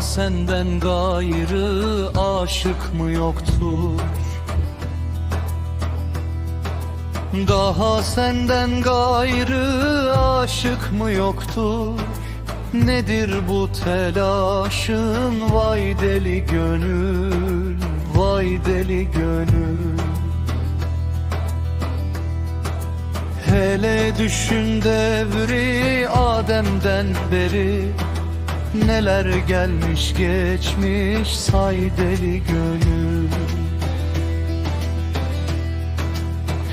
senden gayrı aşık mı yoktur? Daha senden gayrı aşık mı yoktur? Nedir bu telaşın vay deli gönül, vay deli gönül Hele düşün devri Adem'den beri Neler gelmiş geçmiş say deli gönül.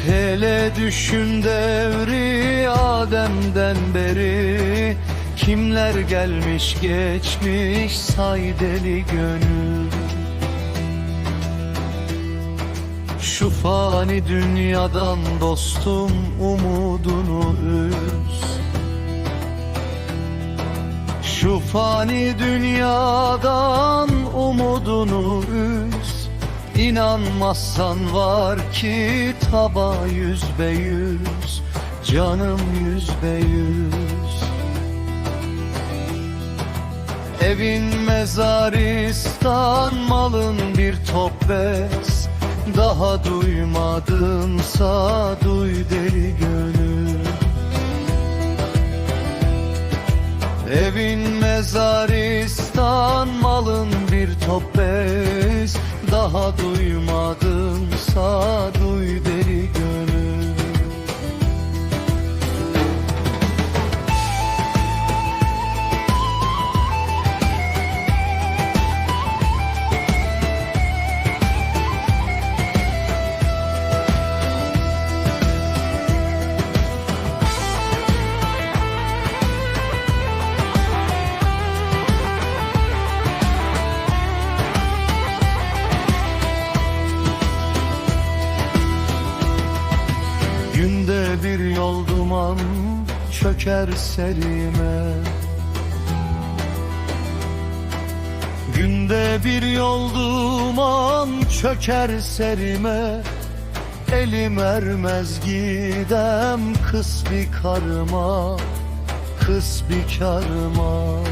Hele düşün devri Adem'den beri. Kimler gelmiş geçmiş say deli gönül. Şu fani dünyadan dostum umudunu üz Şu fani dünyadan umudunu üz. İnanmazsan var ki taba yüz be yüz Canım yüz be yüz. Evin mezaristan malın bir top bez Daha duymadınsa duy deli gönül Evin mezaristan malın bir top bez Daha duymadınsa duy deli gönül çöker serime. Günde bir yol duman çöker serime. Elim ermez gidem kız bir karıma Kız bir karıma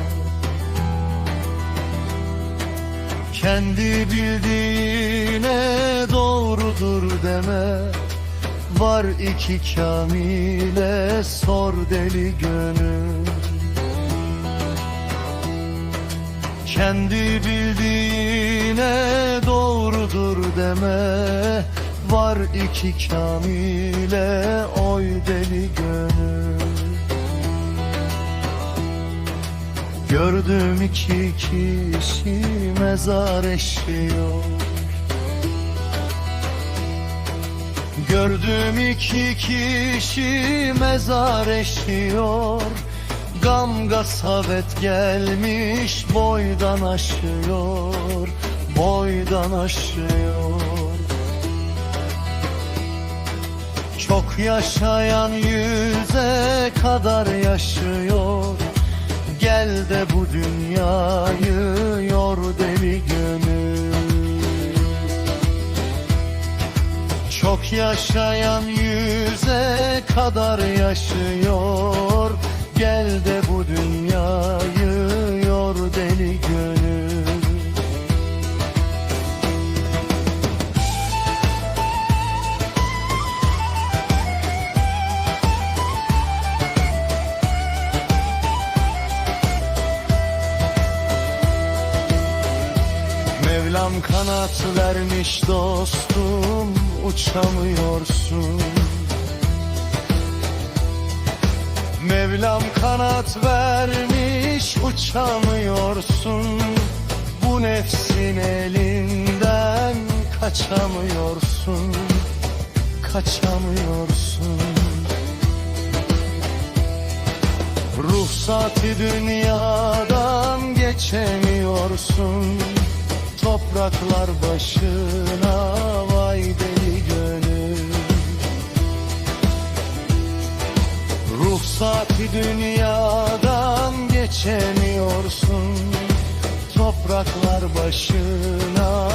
Kendi bildiğine doğrudur deme Var iki kamile sor deli gönül. Kendi bildiğine doğrudur deme. Var iki kamile oy deli gönül. Gördüm iki kişi mezar eşiyor Gördüm iki kişi mezar eşiyor. Gam gasavet gelmiş boydan aşıyor Boydan aşıyor. Çok yaşayan yüze kadar yaşıyor. Gel de bu dünyayı yor deli gönül Çok yaşayan yüze kadar yaşıyor. Gel de bu dünyayı yor deli gönül. Mevlam kanat vermiş dostum uçamıyorsun. Mevlam kanat vermiş uçamıyorsun. Bu nefsin elinden kaçamıyorsun. Kaçamıyorsun. Ruhsati dünyadan geçemiyorsun. Topraklar başına vay deli Ruhsati dünyadan geçemiyorsun. Topraklar başına